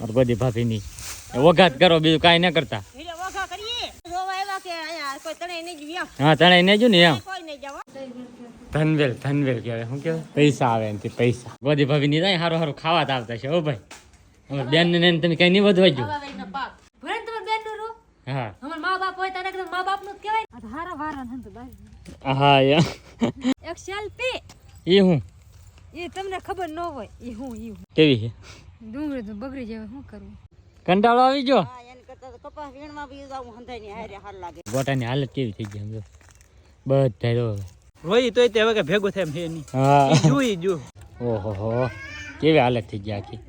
બધી ભાભીની. વઘાત કરો બીજું કાંઈ ન કરતા. હા તણે ને જો ને એમ. ધનવેલ ધનવેલ કહેવાય. શું કહેવાય? પૈસા આવે પૈસા. બધી ભાભીની ત્યાં સારું સારું ખાવા આવતા છે ઓ ભાઈ. બેન ને તમે કઈ નહીં વધવા જો ભલે ને તમારે બેનનું રૂ, હા. મા બાપ હોય તારે કીધું મા બાપનું જ કહેવાય. આ તો હારા વારા ને તો બાઈ. હા યા એક સેલ્ફી. એ હું. એ તમને ખબર ન હોય એ હું ઈ કેવી છે? ડુંગળી તો બગડી જાય શું કરવું? કંટાળો આવી ગયો? હા એને કરતા તો કપાસ વીણમાં બી જાવું હંધાઈ ની હારે હાર લાગે. ગોટાની હાલત કેવી થઈ ગઈ સમજો બધા જો રોઈ તોય તે હવે કે ભેગું થાય એમ હે નહીં. હા. જોઈ જો ઓહો હો કેવી હાલત થઈ ગઈ આખી.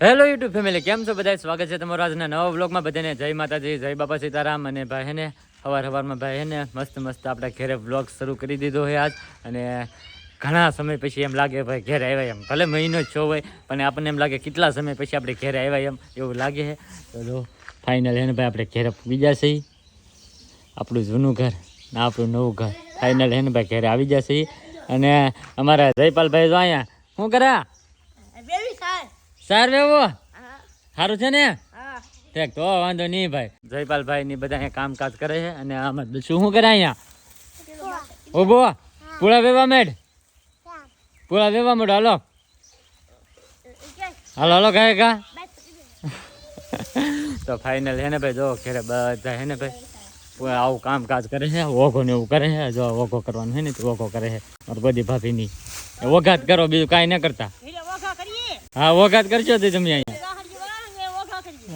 હેલો યુટ્યુબ ફેમિલી કેમ છો બધા સ્વાગત છે તમારું આજના નવા વ્લોગમાં બધાને જય માતાજી જય બાપા સીતારામ અને ભાઈ હેને સવાર સવારમાં ભાઈ હેને મસ્ત મસ્ત આપણા ઘેરે વ્લોગ શરૂ કરી દીધો છે આજ. અને ઘણા સમય પછી એમ લાગે ભાઈ ઘરે આવ્યા એમ. ભલે મહિનો જ છો હોય પણ આપણને એમ લાગે કેટલા સમય પછી આપણે ઘરે આવ્યા એમ એવું લાગે છે. તો જો ફાઇનલ હેને ભાઈ આપણે ઘરે બીજા છીએ આપણું જૂનું ઘર ને આપણું નવું ઘર. ફાઇનલ હેને ભાઈ ઘરે આવી જશે. અને અમારા જયપાલભાઈ જો અહીંયા શું કરા? સાર. વેવો સારું છે ને? ઠીક તો વાંધો નહીં ભાઈ. જયપાલભાઈ ની બધા અહીંયા કામકાજ કરે છે અને આમાં શું શું કરે અહીંયા? ઊભો. પૂળા વેવા મેડ પૂળા વેવા મેડ હાલો. હાલો હાલો ગાય કા તો ફાઇનલ હે ને ભાઈ જો ઘેરે બધા હે ને ભાઈ પૂરા આવું કામકાજ કરે છે ઓઘો ને એવું કરે છે જો ઓઘો કરવાનું હે ને તો ઓઘો કરે છે મારી બધી ભાભીની. એ વઘાત કરો બીજું કાંઈ ન કરતા. હા વઘાત કરજો તે તમે અહીંયા.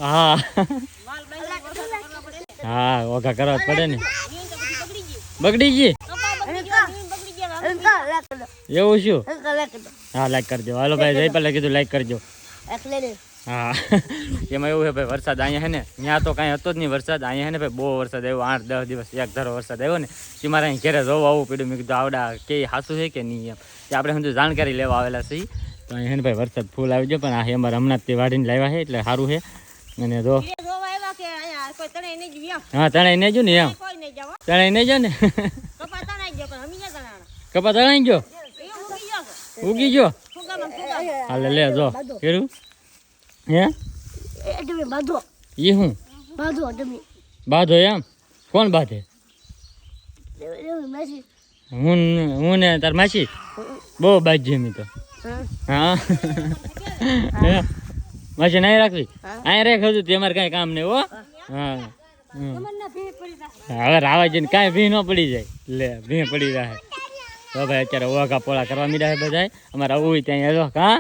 હા. હા ઓઘા કરવા જ પડે ને. બગડી ગઈ બગડી ગઈ કપા બગડી ગયા વીણ બગડી ગયા એવું શું? હા લાઈક કરજો. હાલો ભાઈ જયપાલે કીધું લાઈક કરજો. હા. એમાં એવું છે ભાઈ વરસાદ અહીંયા છે ને ત્યાં તો કાંઈ હતો જ નહીં વરસાદ. અહીંયા છે ને ભાઈ બહુ વરસાદ આવ્યો. આઠ દસ દિવસ એક ધારો વરસાદ આવ્યો ને તે મારે અહીં ઘેરે જોવા આવવું પડ્યું. મેં કીધું આવડા કે હાસું છે કે નહીં એમ? તે આપણે સમજો જાણકારી લેવા આવેલા છીએ. તો અહીંયા છે ને ભાઈ વરસાદ ફૂલ આવી ગયો પણ આ અમારે હમણાં તે વાડીને લાવ્યા છે એટલે સારું છે. અને જો. કે નહીં હા તણાઈ નહીં જો ને એમ? તણાઈ નહીં જો ને કપા તણાઈ ગયો પણ અમી ગયા તણાણા કપા તણાઈ ગયો ઉગી ગયો. હાલે, લે, જો. કેરું? હે? એ હું? બાંધો એમ? કોણ બાંધે? હું હું ને તાર માસી? બહુ બાજી એમ તો. હા? માસી નહીં રાખવી? અહીં રેખ હજુ, તે અમારે કાંઈ કામ નહીં, હો. હા. હવે રાવા જઈને કાંઈ ભી ન પડી જાય. લે, ભી પડી જાય. તો ભાઈ અત્યારે ઓઘા પોળા કરવા મીડા છે બધા અમારે આવું હોય ત્યાં હેલો કા?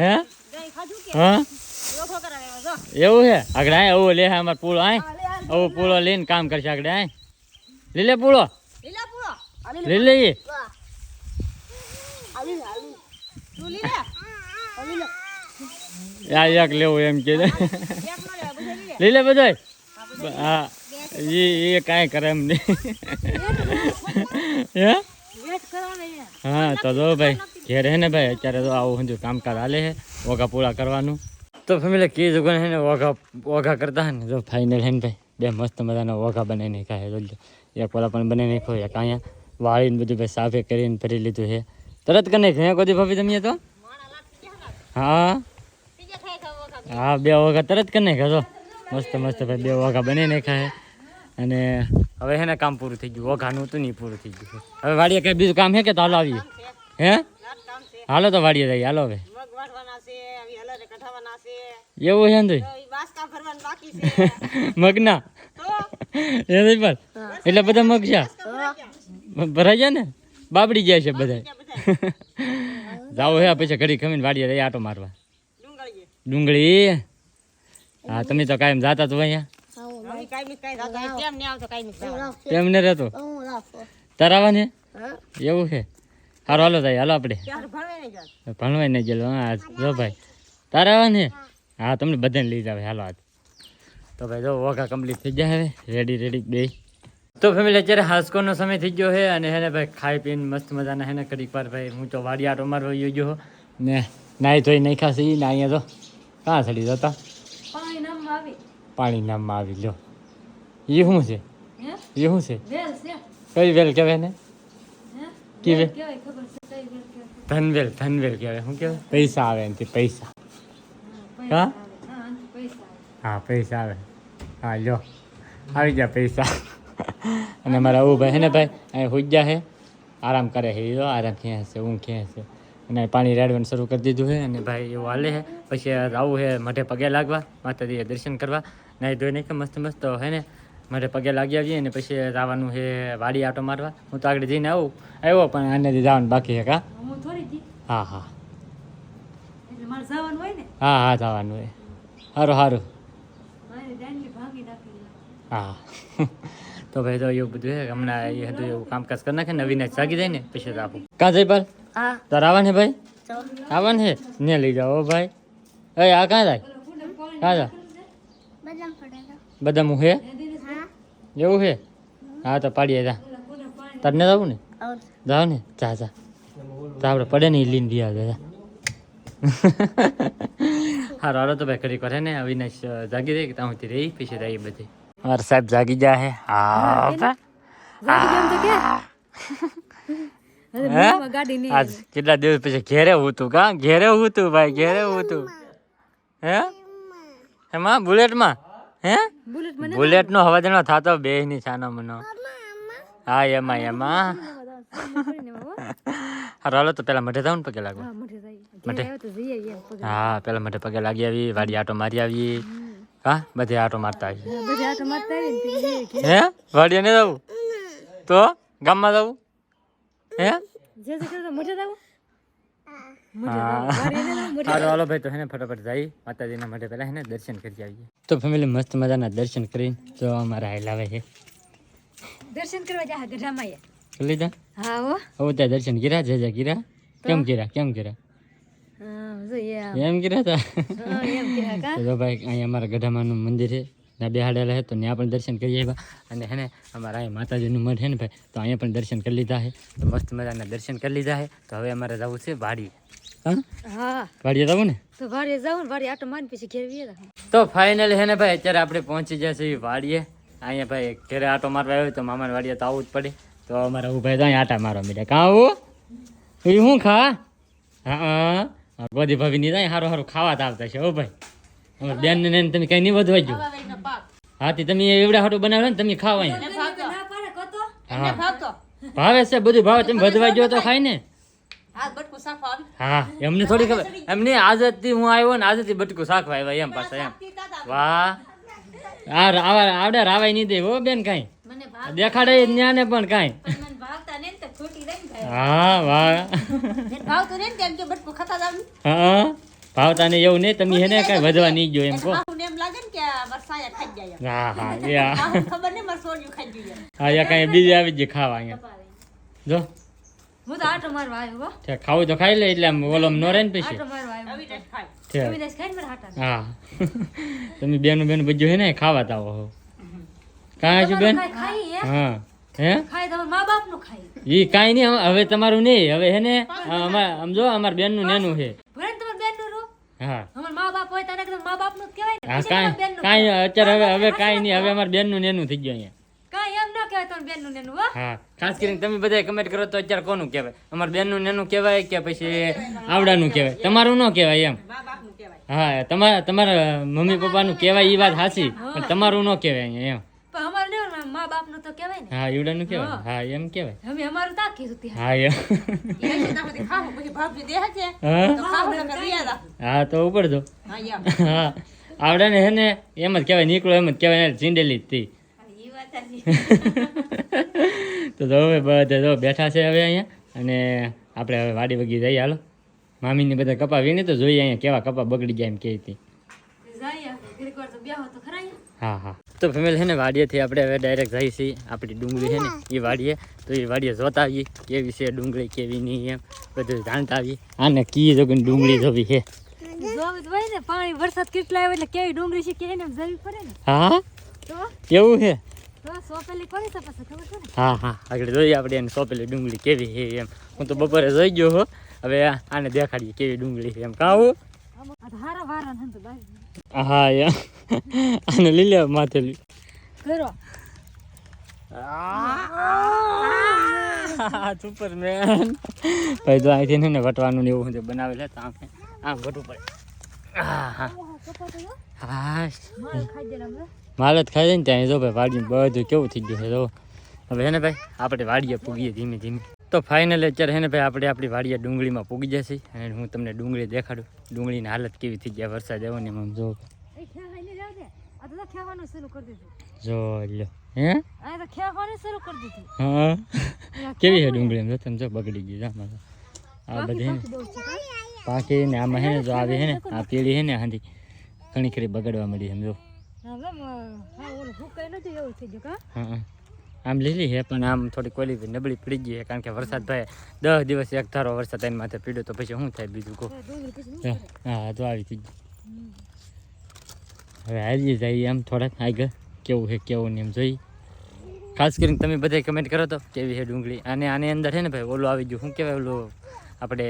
હે? હા? એવું છે? આગળ આય આવો લે અમારે પૂળો આય. આવું પૂળો લઈને કામ કરશે આગળ આય. લીલે પૂળો. લીલે આ એક લેવું એમ કે. લીલે બધા હા એ એ કાંઈ કરે એમ નહીં. હે. હા, તો જો ભાઈ, ઘેર હે ને ભાઈ, અત્યારે તો આવું સમજો કામકાજ હાલે છે ઓઘા પૂરા કરવાનું. તો ફેમિલી કી જુગણ હે ને, ઓઘા ઓઘા કરતા હે ને, જો ફાઇનલ હે ને ભાઈ, બે મસ્ત મજાનો ઓઘા બનાવી નાખ્યા જોજો એક ઓલા પણ બનાવી નાખ્યો, એક અહીંયા વાળીને બધું ભાઈ સાફે કરીને ભરી લીધું છે તરત કરી નાખ્યું હે કોદી ભાભી જમીએ તો? હા. હા, બે ઓઘા, તરત કરી નાખ્યા જો મસ્ત મસ્ત ભાઈ, બે ઓઘા બનાવી નાખ્યા છે અને હવે હે ને કામ પૂરું થઈ ગયું. ઓઘાનું હતું નહીં પૂરું થઈ ગયું. હવે વાડીએ કઈ બીજું કામ હે કે તો હાલો આવીએ? હે? હાલો તો વાડીએ જઈએ. હાલો હવે. એવું હે ને મગના? એટલે બધા મગ છે? ભરાઈ જાય ને? બાબડી જાય છે બધા જાવ હે, પછી ઘડી ખમીને વાડીએ રહી આટો મારવા. ડુંગળી? હા, તમે તો કાયમ જાતા તો અહીંયા. અમે કાંઈ કાંઈ કેમ નહીં આવતો કાંઈ નહીં કેમ ને? રહેતો તરાવાને એવું છે? હારો હાલો થાય હાલો આપણે. ભણવાય નહીં ગયેલો હા જો ભાઈ. તારાવાને હા. તમને બધાને લઈ જાવ હાલો આજ તો ભાઈ જો વોકા કમ્પ્લીટ થઈ જાય હવે. રેડી રેડી બે. તો ફેમિલી અત્યારે હાસકોનો સમય થઈ ગયો છે અને હેને ભાઈ ખાઈ પીને મસ્ત મજાના હેને કડીક વાર ભાઈ હું તો વાડી આટો મારવા ગયો ને નાહી ધોઈ નહીં ખાસી ને અહીંયા તો કાં સડી જતા. પાણી નામમાં આવી લો એ શું છે? હે? એ શું છે? વેલ છે. કઈ વેલ કહેવાય ને હે? કી વેલ વેલ? કહેવાય, ખબર છે? કઈ વેલ કહેવાય. ધનવેલ ધનવેલ કહેવાય. શું કહેવાય? પૈસા આવે એનાથી પૈસા. હા હા? આનાથી પૈસા આવે. હા પૈસા આવે. હા લ્યો. આવી ગયા પૈસા. અને મારા આવું ભાઈ હે ને ભાઈ? અહીં હુજ્જા છે. આરામ કરે છે. એ જો આરામ ખેંચે છે? ઊંઘ ખેંચે છે? અને પાણી રેડવાનું શરૂ કરી દીધું છે. અને ભાઈ એવું હાલે છે. પછી આવું છે મઢે પગે લાગવા. માતાજીએ દર્શન કરવા. નાહી ધોઈ નાખે મસ્ત મસ્ત હે ને. મારે પગે લાગી આવીએ ને પછી જવાનું છે વાડી આટો મારવા. હું તો આગળ જઈને આવું. આવ્યો પણ આનેથી જવાનું બાકી છે કા? હું હા હા. એટલે મારે જવાનું હોય ને? હા હા જવાનું હોય. સારું સારું મારી દાંડી ભાંગી નાખી હા. તો ભાઈ તો એવું બધું છે હમણાં એ હતું એવું કામકાજ કરી નાખે નવીને જ જાગી જાય ને પછી તો આપું. કાં જઈ હા. તાર આવવાનું છે ભાઈ? આવવાને છે ને લઈ જાઓ ભાઈ. એ આ કાં જાય? કાં જા? બદામ પડેલો બધા હું હે? હા. એવું છે હા તો પાડીએ જા. તારને જવું ને? और જાવ ને. જા જા. તો આપણે પડે ને એ લઈને દઈ આવે જા. હારો હારો તો ભાઈ કરી કરે ને. અવિનાશ અ, જાગી જાય કે ત્યાં સુધી રહી. પછી રહી બધી. અમારા સાહેબ જાગી જાય હે. હા હે? ગાડી નહીં. આજ કેટલા દિવસ પછી ઘેરે હું તું કા? ઘેરે હું તું ભાઈ ઘેરે હું તું. હે? એમાં બુલેટમાં? હે? બુલેટ નો હવા જણો બે ની છાનો મનો. હા એમાં એમાં. હાલો તો પેલા મઢે જાવ ને પગે લાગવા. મઢે હા પેલા મઢે પગે લાગી આવી વાડી આટો મારી આવી. હા બધે આટો મારતા આવી. હે વાડીએ ને જવું તો? ગામમાં જવું હે? મોઢે જાવું હાલો ભાઈ તો હે ને ફટાફટ જઈ માતાજીના માટે પહેલા હે દર્શન કરી આવીએ. તો ફેમિલી મસ્ત મજાના દર્શન કરીને તો અમારા હાલ આવે છે. દર્શન કરવા જા ગઢામાં. લીધા? હા હો. હવે ત્યાં દર્શન કર્યા? જય જય કર્યા? કેમ કર્યા? કેમ કર્યા? હા જોઈએ આમ. એમ કર્યા હતા હા એમ કહેવાય કા? તો જો ભાઈ અહીંયા અમારા ગઢામાનું મંદિર છે. ના બેહાડેલા છે તો ત્યાં પણ દર્શન કરી આવ્યા. અને હે ને અમારા અહીં માતાજીનું મઢ છે ને ભાઈ તો અહીંયા પણ દર્શન કરી લીધા છે. તો મસ્ત મજાના દર્શન કરી લીધા છે. તો હવે અમારે જવું છે વાડી હા હા વાડીએ જવું ને? તો વાડીએ જાવું ને વાડીએ આટો મારીને પછી ઘેર વીએ તો ફાઇનલ હે ને ભાઈ અત્યારે આપણે પહોંચી જશે વાડીએ. અહીંયા ભાઈ ઘેરે આટો મારવા આવ્યો તો મામાને વાડીએ તો આવવું જ પડે. તો અમારા ઊભા ત્યાં આટા મારવા મીડ્યા. કાં આવું? એ શું ખા? હા હા. બધી ભાભી ની ત્યાં સારું સારું ખાવા તો આવતા છે ઓ ભાઈ. અમારે બેન ને ને તમે કઈ નહીં વધવા જો હા તે તમે એવડા હાટું બનાવ્યો ને તમે ખાવા અહીંયા. ના પાડે કતો હા. ભાવે છે બધું ભાવે. તમે વધવા જો તો ખાઈ ને. હા એમને થોડી ખબર. એમને આદતથી હું આવ્યો ને આદતથી બટકું શાખવા આવ્યા એમ પાછા એમ. વાહ. આ રાવા આવડે રાવાય નહીં દે હો બેન કાંઈ. દેખાડે જ્ઞાને પણ કાંઈ. હા વાહ. હા ભાવતા ને એવું નહીં. તમે એને કાંઈ વધવા નહીં ગયો એમ કહો. હા હા એ હા કાંઈ બીજી આવી જ ખાવા અહીંયા. જો. હું તો આટો મારવા આવ્યો હો. ઠેક ખાવું તો ખાઈ લે એટલે આમ ઓલો નો રહે ને પછી. આટો મારવા આવ્યો આવી ખાય. ઠેક. તમે ખાઈને હાટા હા. તમે બેન બેન બધું હે ને ખાવા તાવો આવો હો. કાંઈ છું બેન? હે? હા. હે? ખાઈ તમારા મા બાપનું ખાઈ ઈ કાંઈ નહીં હવે- તમારું નહીં હવે હે ને અમાર સમજો અમાર બેનનું નેનું છે. ભલે ને તમારા બેનનું હા. અમારા મા બાપ હોય તારે મા બાપનું કહેવાય ને. હા પછી કાંઈ કાંઈ કહેવાય. અત્યારે હવે હવે કાંઈ નહીં હવે અમાર બેનનું નેનું થઈ ગયું અહીંયા. નેનું હા. ખાસ કરીને તમે બધા કમેન્ટ કરો તો અત્યારે કોનું કહેવાય? અમાર બેનનું નેનું કહેવાય કે પછી આવડાનું કહેવાય? તમારું ન કહેવાય એમ? મા બાપનું કહેવાય. હા તમારા તમારા મમ્મી પપ્પાનું કહેવાય એ વાત સાચી પણ તમારું ન કહેવાય અહીંયા એમ. પણ અમારે ને અમારા મા બાપનું તો કહેવાય ને. હા કહેવાય? હા. એમ કહેવાય. અમે અમારું તા કીધું ત્યાં હા એમ. હા તો. હા? તો ઉપર દો હા એમ હા આવડે ને હે ને એમ જ કહેવાય નીકળો એમ જ કહેવાય ચીંડેલી જ સાચી. તો જો હવે બધા જો બેઠા છે હવે અહીંયા. અને આપણે હવે વાડી વગી જઈએ. હાલો. મામીને બધા કપા વીણી તો જોઈએ અહીંયા કેવા કપા બગડી જાય એમ કે હતી જાય ઘડીક વાર તો બેહો તો ખરા અહીંયા. હા હા. તો ફેમિલી છે ને વાડીએથી આપણે હવે ડાયરેક્ટ જઈએ છીએ. આપણી ડુંગળી છે ને એ વાડીએ. તો એ વાડીએ જોતા આવીએ કેવી છે ડુંગળી કેવી નહીં એમ. બધું જાણતા આવીએ. આને કી જોગીને ડુંગળી જોવી છે. પાણી વરસાદ કેટલા આવે એટલે કેવી ડુંગળી છે કે એને જવી પડે ને. હા? એવું છે? હા હા. આગળ જોઈએ આપણે એને સોપેલી ડુંગળી કેવી છે એમ. હું તો બપોરે જોઈ ગયો હો. હવે આને દેખાડીએ કેવી ડુંગળી છે એમ. કાવું હા? યા આને લઈ લે માથે કરો. સુપરમેન. ભાઈ તો અહીંથી ને વટવાનું ને એવું બનાવેલ તો આપણે આમ વટવું પડે. હા હા. હા. ખાઈ માલ જ ખાઈ જાય ને ત્યાં જો ભાઈ વાડી બધું કેવું થઈ ગયું છે જો. હવે હે ને ભાઈ આપણે વાડીએ પૂગીએ ધીમે ધીમે. તો ફાઇનલ અત્યારે હે ને ભાઈ આપણે આપણી વાડીએ ડુંગળીમાં પૂગી જશે અને હું તમને ડુંગળી દેખાડું. ડુંગળીની હાલત કેવી થઈ ગયા વરસાદ આવ્યો ને એમાં જો. તો જો લ્યો. હે? તો હા? કેવી છે ડુંગળી એમ જો તમે જો બગડી ગઈ જો આ બધી? પાકી ને આમાં હે ને જો આવી હે ને આ પીળી હે ને આંધી ઘણી ખરી બગડવા મળી એમ હા હા હા આમ લીલી છે પણ આમ થોડી કોલી નબળી પડી ગઈ કારણ કે વરસાદ ભાઈ દસ દિવસ એક ધારો વરસાદ એની માથે પીડ્યો તો પછી શું થાય બીજું કહો? હા હા, તો આવી થઈ હવે આવી જાય આમ થોડાક આગળ કેવું છે કેવું ને એમ જોઈ ખાસ કરીને તમે બધા કમેન્ટ કરો તો કેવી છે ડુંગળી? અને આની અંદર છે ને ભાઈ ઓલું આવી ગયું શું કહેવાય ઓલું? આપણે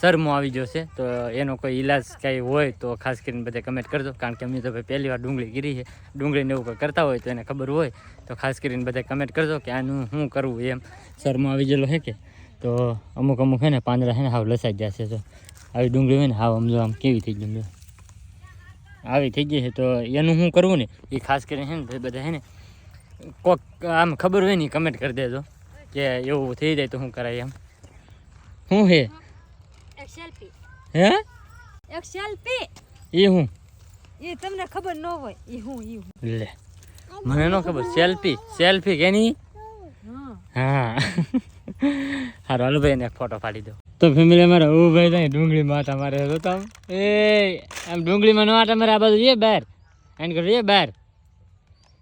શરમો આવી ગયો છે. તો એનો કોઈ ઈલાજ કાંઈ હોય તો ખાસ કરીને બધા કમેન્ટ કરજો. કારણ કે અમે તો ભાઈ પહેલી વાર ડુંગળી ગીરી છે. ડુંગળીને એવું કોઈ કરતા હોય તો એને ખબર હોય. તો ખાસ કરીને બધા કમેન્ટ કરજો કે આનું શું કરવું એમ. શરમો આવી ગયેલો છે કે? તો અમુક અમુક છે ને પાંદડા છે ને હાવ લસાઈ જશે તો આવી ડુંગળી હોય ને હાવ સમજો આમ કેવી થઈ ગઈ આવી થઈ ગઈ છે. તો એનું શું કરવું ને એ ખાસ કરીને હે ને બધા હે ને કોક આમ ખબર હોય ને કમેન્ટ કરી દેજો કે એવું થઈ જાય તો શું કરાય એમ. શું એક સેલ્ફી હે? એક સેલ્ફી એ હું? એ તમને ખબર ન હોય એ હું એ હું. લે. મને ન ખબર. સેલ્ફી સેલ્ફી કેની હા. હા. હારું હાલો ભાઈ એને એક ફોટો પાડી દો તો ફેમિલી અમારે ઓ ભાઈ ત્યાં ડુંગળી માતા મારે તો તમે એ આમ ડુંગળીમાં નો આટા મારે આ બાજુ એ બહાર એન કરો એ બહાર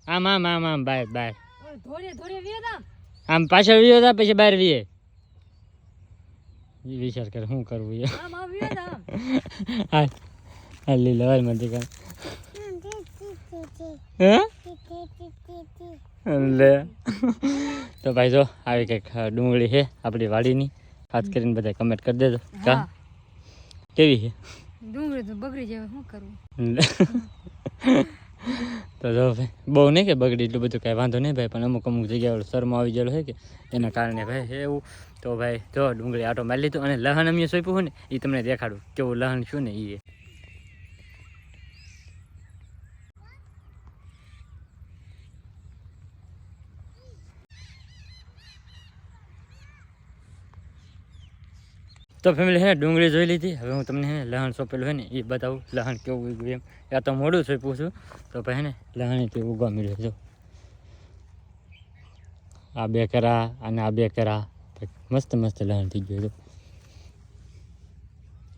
આમ આમ આમ આમ બહાર બહાર આમ પાછળ વિયો હતા પછી બહાર વિયે વિચાર કરે શું કરવું એ? લીલો હાલ મને કામ લે. તો ભાઈ જો આવી કંઈક ડુંગળી છે આપણી વાડીની. ખાસ કરીને બધા કમેન્ટ કરી દેજો. કા? કેવી છે? ડુંગળી તો બગડી જાય શું કરવું? તો જો ભાઈ બહુ નહીં કે બગડી એટલું બધું કાંઈ વાંધો નહીં ભાઈ પણ અમુક અમુક જગ્યાએ શરમો આવી ગયેલો છે કે એના કારણે ભાઈ એવું તો ભાઈ, જો ડુંગળી આટો મારી લીધું અને લહણ અમે સોંપ્યું હોય ને એ તમને દેખાડું કેવું લહણ શું ને એ તો ફેમિલી હે ડુંગળી જોઈ લીધી. હવે હું તમને હે લહણ સોંપેલું હોય ને એ બતાવું લહણ કેવું ઉગ્યું એમ. યા તો મોડું છું. તો ભાઈ હે ને, લહણ તે ઉગવા મળ્યું જો. આ બે કરા અને આ બે કરા. મસ્ત મસ્ત લહણ થઈ ગયું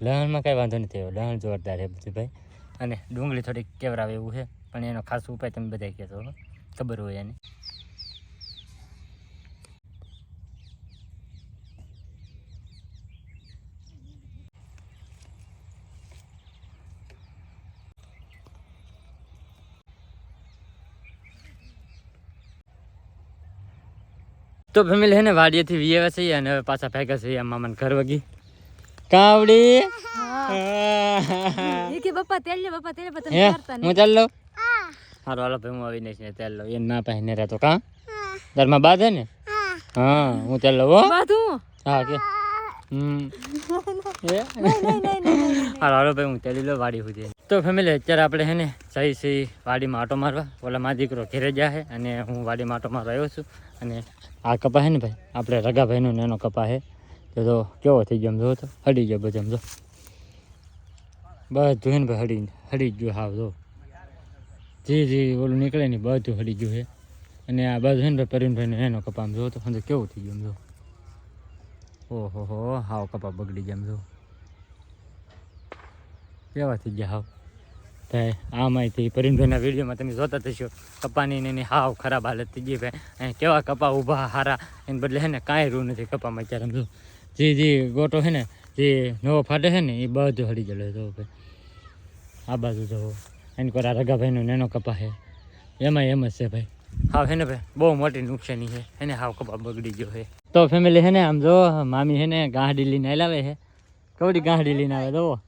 લહણમાં કાંઈ વાંધો નથી આવ્યો. લહણ જોરદાર છે બધું ભાઈ અને ડુંગળી થોડીક કેવરાવે એવું છે. પણ એનો ખાસ ઉપાય તમે બધા કહેતો હો. ખબર હોય એને. તો ફેમિલી હે ને વાડીએથી વી આવ્યા અને હવે પાછા ભેગા છે આમ મામાને ઘર વગી. કાવડી. એ કે બપ્પા તેલ લે બપ્પા તેલ પણ કરતા હું ચાલ લો હારો હાલો ભાઈ હું આવી નઈશ ને તેલ લો એ ના પાસે ને રહેતો કા? ઘરમાં હે ને? હા. હું તેલ લઉં હો. બાધું? હા કે. હમ. એ હાલો હાલો ભાઈ હું તેલી લો વાડી સુધી. તો ફેમિલી અત્યારે આપણે હે ને જઈ છીએ વાડીમાં આટો મારવા. ઓલા મા દીકરો ઘેરે જાય છે અને હું વાડીમાં આટો મારવા આવ્યો છું. અને આ કપા છે ને ભાઈ? આપણે રગાભાઈનો ને એનો કપા છે તો જો, કેવો થઈ ગયો જો તો? હડી ગયો બધો જો. બધું હે ને ભાઈ, હડી હડી ગયું હાવ જો. જી જી ઓલું નીકળે ને બધું હડી ગયું છે અને આ બધું છે ને ભાઈ પ્રવીણભાઈને એનો કપા આમ જો તો? સમજો કેવું થઈ ગયું જો? ઓહો હો હાવ કપા બગડી ગયા જો. કેવા થઈ ગયા હાવ? ભાઈ આમાંયથી પરિણભાઈના વિડીયોમાં તમે જોતા થશો કપાની એની હાવ ખરાબ હાલત થઈ ગઈ ભાઈ. અહીં કેવા કપા ઊભા, હારા. એને બદલે હે ને કાંઈ રૂ નથી કપામાં અત્યારે સમજો જે. જે ગોટો છે ને, જે નવો ફાટે છે ને, એ બધો હળી ગયેલો હતો ભાઈ. આ બાજુ જો. એને કોરા રગાભાઈનો નેનો કપા છે એમાં એમ જ છે ભાઈ. હાવ હે ને ભાઈ, બહુ મોટી નુકસાની છે એને હાવ કપા બગડી ગયો છે તો ફેમિલી છે ને, આમ જો, મામી છે ને ગાંહડી લઈને લાવે છે કવડી ગાંહડી લઈને આવે ગયો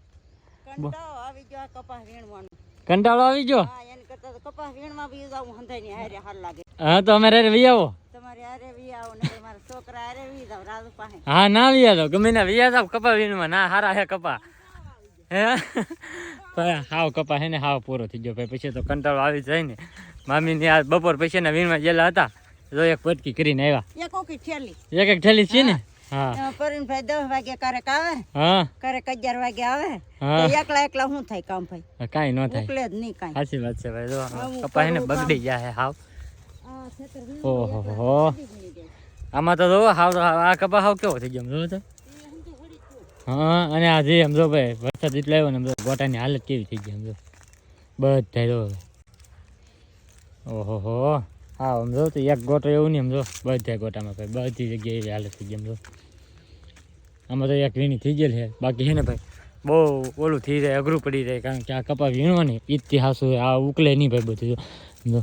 આ કપાસ વીણવાનો. કંટાળો આવી ગયો? હા એને કરતા તો કપાસ વીણમાં બી જાવું હંધાઈ ની હારે હાર લાગે. હા તો અમે રે વી આવો. હારે વી આવો ને મારા છોકરા હારે વી જાવ રાજુ પાસે. હા ના વ્યા તો ગમે ના વ્યા જાવ કપા વીણમાં ના હારા હે કપા હે? પણ હાવ કપા હે ને હાવ પૂરો થઈ ગયો. ભાઈ પછી તો કંટાળો આવી જાય ને. મામીની આ બપોર પછી ના વીણમાં ગયેલા હતા. તો એક પટકી કરીને આવ્યા. એક ઓકી ઠેલી. એક એક ઠેલી છે ને? પરીનભાઈ દસ વાગે ક્યારેક આવે હા. ક્યારેક અગિયાર વાગે આવે. એકલા એકલા શું થાય કામ ભાઈ? કાંઈ ન થાય. એટલે જ નહીં કાંઈ. સાચી વાત છે ભાઈ જો કપા ને બગડી જાય હાવ. ઓહો આમાં તો જો હાવ આ કપા હાવ કેવો થઈ ગયો જોવો તો. હા અને આજે જે સમજો ભાઈ વરસાદ એટલો આવ્યો ને સમજો ગોટાની હાલત કેવી થઈ ગઈ સમજો. બધા જો ઓહો હો. હા સમજો તો એક ગોટો એવું નહીં સમજો બધા ગોટામાં ભાઈ, બધી જગ્યાએ હાલત થઈ ગઈ સમજો આમાં તો એક વીણી થઈ ગયેલી છે, બાકી છે ને ભાઈ, બહુ ઓલું થઈ જાય, અઘરું પડી જાય, કારણ કે આ કપા વીણવાની ઇતિહાસ હોય આ ઉકલે નહીં ભાઈ બધું સમજો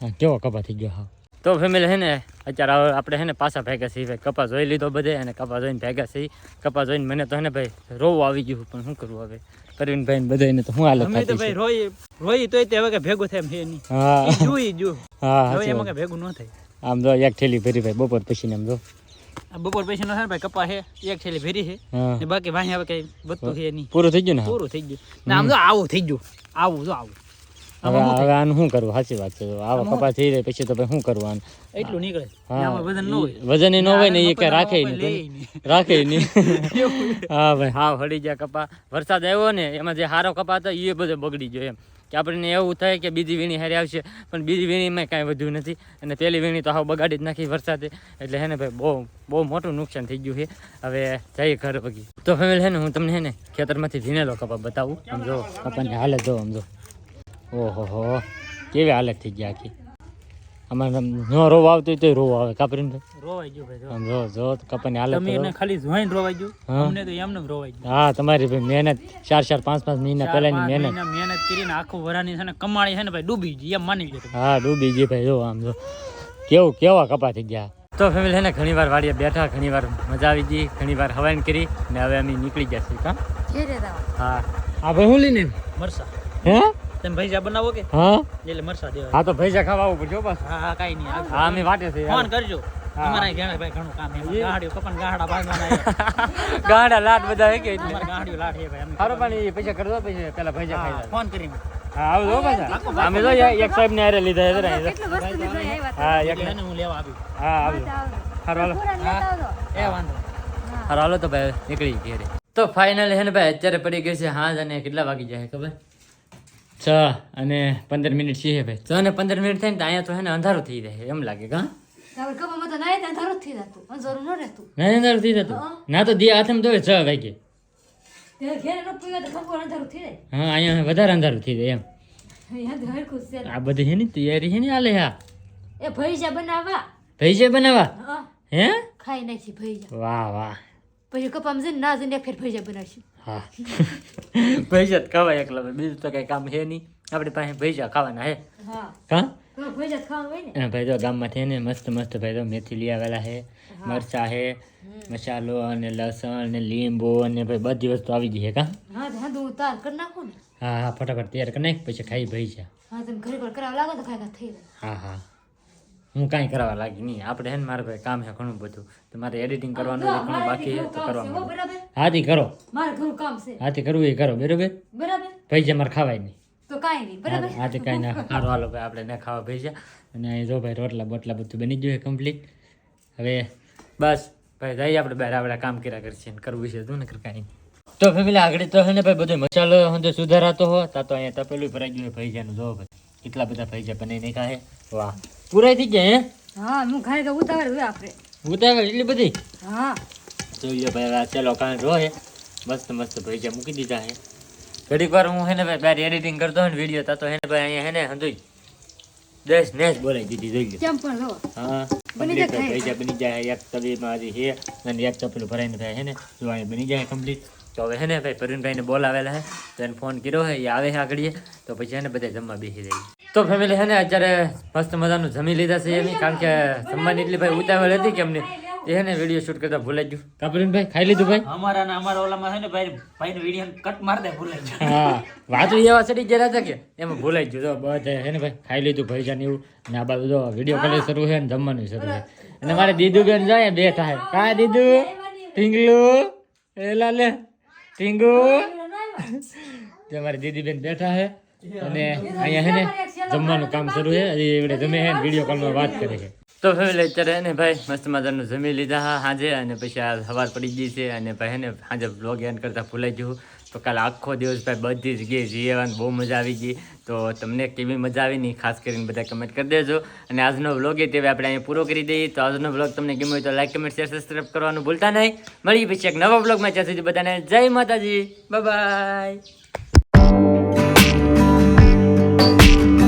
હા, કેવો કપા થઈ ગયો, હા. તો ફેમિલી છે ને, અત્યારે આપણે છે ને પાછા ભેગા છીએ, ભાઈ, કપા જોઈ લીધો બધે અને કપા જોઈને ભેગા છીએ. કપા જોઈને મને તો છે ને ભાઈ રોવું આવી ગયું પણ શું કરવું હવે? કરવીને ભાઈ બધાને તો શું હાલત અમે તો ભાઈ રોઈ રોઈ તોય તે હવે કે ભેગું થાય એમ હે નહીં. હા. જોઈ જો હા હવે એમાં કે ભેગું ન થાય. આમ જો એક થેલી ભરી ભાઈ બપોર પછી આમ જો. આ બપોર પછી નો ને ભાઈ કપા હે એક થેલી ભેરી છે ને બાકી વાહી હવે કઈ વધતું છે નહીં. પૂરું થઈ ગયું ને પૂરું થઈ ગયું. ને આમ જો આવું થઈ ગયું. આવું જો આવું. હવે હવે આનું શું કરવું? સાચી વાત છે. આવા કપા થઈ જાય પછી તો ભાઈ શું કરવું આનું એટલું નીકળે. વજન ન હોય. ન હોય ને એ કઈ રાખે નહીં રાખે નહીં હા ભાઈ હા હળી ગયા કપા. વરસાદ આવ્યો ને એમાં જે હારો કપા હતો એ બધો બગડી ગયો એમ. કે આપણને એવું થાય કે બીજી વીણી હારી આવશે પણ બીજી વીણીમાં કાંઈ વધ્યું નથી. અને પેલી વીણી તો હાવ બગાડી જ નાખી વરસાદે. એટલે હે ને ભાઈ બહુ બહુ મોટું નુકસાન થઈ ગયું છે. હવે જઈએ ઘર વગી તો ફેમિલી હે ને હું તમને હે ને ખેતરમાંથી વીણેલો કપા બતાવું. આમ જો કપાની હાલત જો આમ જો. ઓહો હો. કેવી હાલત થઈ ગયા આખી? અમારે ન રોવ આવતું તો રોવ આવે. કાપરીને રોવાઈ ગયો ભાઈ જો. જો કપાની હાલત તમે એને ખાલી જોઈને રોવાઈ ગયો? હા. અમને તો એમને રોવાઈ ગયો. હા તમારી ભાઈ મહેનત. ચાર ચાર પાંચ પાંચ મહિના પહેલા પહેલાની મહેનત. મહિના મહેનત કરીને આખું વરાની છે ને કમાણી છે ને ભાઈ ડૂબી ગઈ એમ માની ગયો હા ડૂબી ગઈ ભાઈ જો આમ જો. કેવું કેવા કપા થઈ ગયા? તો ફેમિલી છે ને ઘણી વાર વાડીએ બેઠા ઘણી વાર મજા આવી ગઈ ઘણી વાર હવાઈન કરી ને હવે અમે નીકળી ગયા છીએ કા? ઘેરે હા. ભાઈ હું લઈને? મરસા. હે? તમે ભૈસા બનાવો કે? હા? એટલે મરસા દેવા. હા તો ભૈસા ખાવા આવું પડશે બસ હા હા કાંઈ નહીં. હા અમે વાટે છે ફોન કરજો. અમારા ઘેણા ભાઈ ઘણું કામ છે. ગાડીઓ કપન ગાડા બાંધવાના. ગાડા લાટ બધા હે કે એટલે? અમારા ગાડીઓ લાઠ હે ભાઈ અમે હારો પણ એ પૈસા કરજો પૈસા પેલા ભૈસા ખાઈ હા, ફોન કરીને. હા આવજો પાછા. અમે તો એક સાહેબ ને હારે લીધા લીધું આવ્યા હા એક ને હું લેવા આવી હા આવજો. હારો હાલો. એ વાંધો હારો હાલો તો ભાઈ નીકળી ઘેરે. તો ફાઇનલ હે ને ભાઈ અત્યારે પડી ગઈ છે હાજ અને કેટલા વાગી જાય ખબર? છ અને પંદર મિનિટ છે ભાઈ. છ અને પંદર મિનિટ થાય ને અહીંયા તો હે ને અંધારું થઈ જાય એમ લાગે કા? ન ના ના તો દી હાથમાં તો છ વાગે ન હા અહીંયા વધારે અંધારું થઈ જાય એમ. આ બધી છે ને તૈયારી છે ને હાલે હા. એ ભૈજા બનાવવા. ભૈજા બનાવવા? હે. ખાઈ નાખી ભૈજા. વાહ વાહ. પછી કપામ જઈને ના જઈને ફેર ભૈજા બનાવશું. હા. ભૈજા જ ખવાય એકલા બીજું તો કઈ કામ છે નહીં. આપણી પાસે ભૈજા ખાવાના હે. હા? ને? ભાઈ તો ગામમાં થઈને મસ્ત મસ્ત ભાઈ તો મેથી લઈ આવેલા છે મરચા છે મસાલો અને લસણ ને લીંબુ અને ભાઈ બધી વસ્તુ આવી ગઈ છે કા? હા હા તો હું તાર કરી નાખું ને. હા હા ફટાફટ તૈયાર કરી નાખ પછી ખાઈ ભાઈ છે હા તમે ઘરે પર કરાવ લાગો તો ખાઈ ખાઈ થઈ જાય. હા હા. હું કાંઈ કરવા લાગી નહીં. આપણે હે ને મારે ભાઈ કામ છે ઘણું બધું. તો મારે એડિટિંગ કરવાનું છે ઘણું બાકી છે તો કરવાનું. બરાબર? હાથી કરો. મારે ઘણું કામ છે. હાથી કરવું એ કરો બરોબર? બરાબર? પૈસા મારે ખાવાય નહીં. તો કાંઈ નહીં બરાબર? હાથી કાંઈ ના સારું હાલો ભાઈ આપણે ના ખાવા પૈસા અને અહીં જો ભાઈ રોટલા બોટલા બધું બની ગયું છે કમ્પ્લીટ હવે બસ ભાઈ જઈએ આપણે બહાર આપણે કામ કર્યા કરશે કરવું છે તું ને કર કાંઈ તો ફેમિલી આગળ તો હે ને ભાઈ બધો મસાલો હંધો સુધારાતો હો. તા તો અહીંયા તપેલું ભરાઈ ગયું ભૈજાનું જો ભાઈ કેટલા બધા ભૈજા બનાવી નાખ્યા છે વાહ. પૂરાઈ થઈ ગયા હે? હા હું ઘરે તો ઉતાવળ હોય આપણે. ઉતાવળ એટલી બધી? હા. જોઈએ ભાઈ આ ચાલો કાં રોહે મસ્ત મસ્ત ભૈજા મૂકી દીધા હે? ઘડીક વાર હું હેને ભાઈ બારી એડિટિંગ કરતો હોય ને વીડિયો તા તો હેને ભાઈ અહીંયા હેને હંધુઈ દેશ નેશ બોલાઈ દીધી જોઈ લો કેમ પણ લો હા. બની જાય. પૈસા બની જાય એક તવીમાં મારી હે? અને એક તપેલું ભરાઈને થાય હે ને? જો અહીંયા બની જાય કમ્પ્લીટ તો હવે હે ને ભાઈ પ્રવીણભાઈને બોલાવેલા હે તો એને ફોન કર્યો હે એ આવે છે આગળીએ તો પછી એને બધા જમવા બેસી જાય. તો ફેમિલી હે ને અત્યારે મસ્ત મજાનું જમી લીધા છે એની કારણ કે જમવાની એટલી ભાઈ ઉતાવળ હતી કે અમને એને વીડિયો શૂટ કરતા ભૂલાઈ ગયું. કાપરીન ભાઈ ખાઈ લીધું ભાઈ? અમારા ને અમારા ઓલામાં છે ને ભાઈ ભાઈ નો વીડિયો કટ માર દે ભૂલાઈ જાય હા વાતો એવા ચડી ગયા હતા કે એમાં ભૂલાઈ ગયું. તો બધા હે ને ભાઈ ખાઈ લીધું ભાઈ જાન એવું ને આ બાજુ જો વીડિયો કોલ શરૂ છે ને જમવાનું શરૂ છે. અને મારે દીદુ બેન જાય બે થાય. કા દીદુ? ટીંગલુ એ લાલે. ટીંગુ જે મારી દીદી બેન બેઠા હે અને અહીંયા હે ને જમવાનું કામ શરૂ છે. હજી એવડે જમે હે વીડિયો કોલમાં વાત કરે છે. તો ફેમિલી અત્યારે ને ભાઈ મસ્ત મજાનું જમી લીધા હા સાંજે અને પછી આ સવાર પડી ગઈ છે અને ભાઈ ને સાંજે બ્લોગ એન્ડ કરતા ભૂલાઈ ગયું. તો કાલ આખો દિવસ ભાઈ બધી જગ્યાએ જઈ આવવાની બહુ મજા આવી ગઈ. તો તમને કેવી મજા આવી નહીં ખાસ કરીને બધા કમેન્ટ કરી દેજો. અને આજનો વ્લોગ એ તેવી આપણે અહીંયા પૂરો કરી દઈએ. તો આજનો વ્લોગ તમને ગમ્યો હોય તો લાઈક કમેન્ટ શેર સબસ્ક્રાઈબ કરવાનું ભૂલતા નહીં. મળી પછી એક નવા વ્લોગમાં ત્યાં સુધી બધાને જય માતાજી. બાય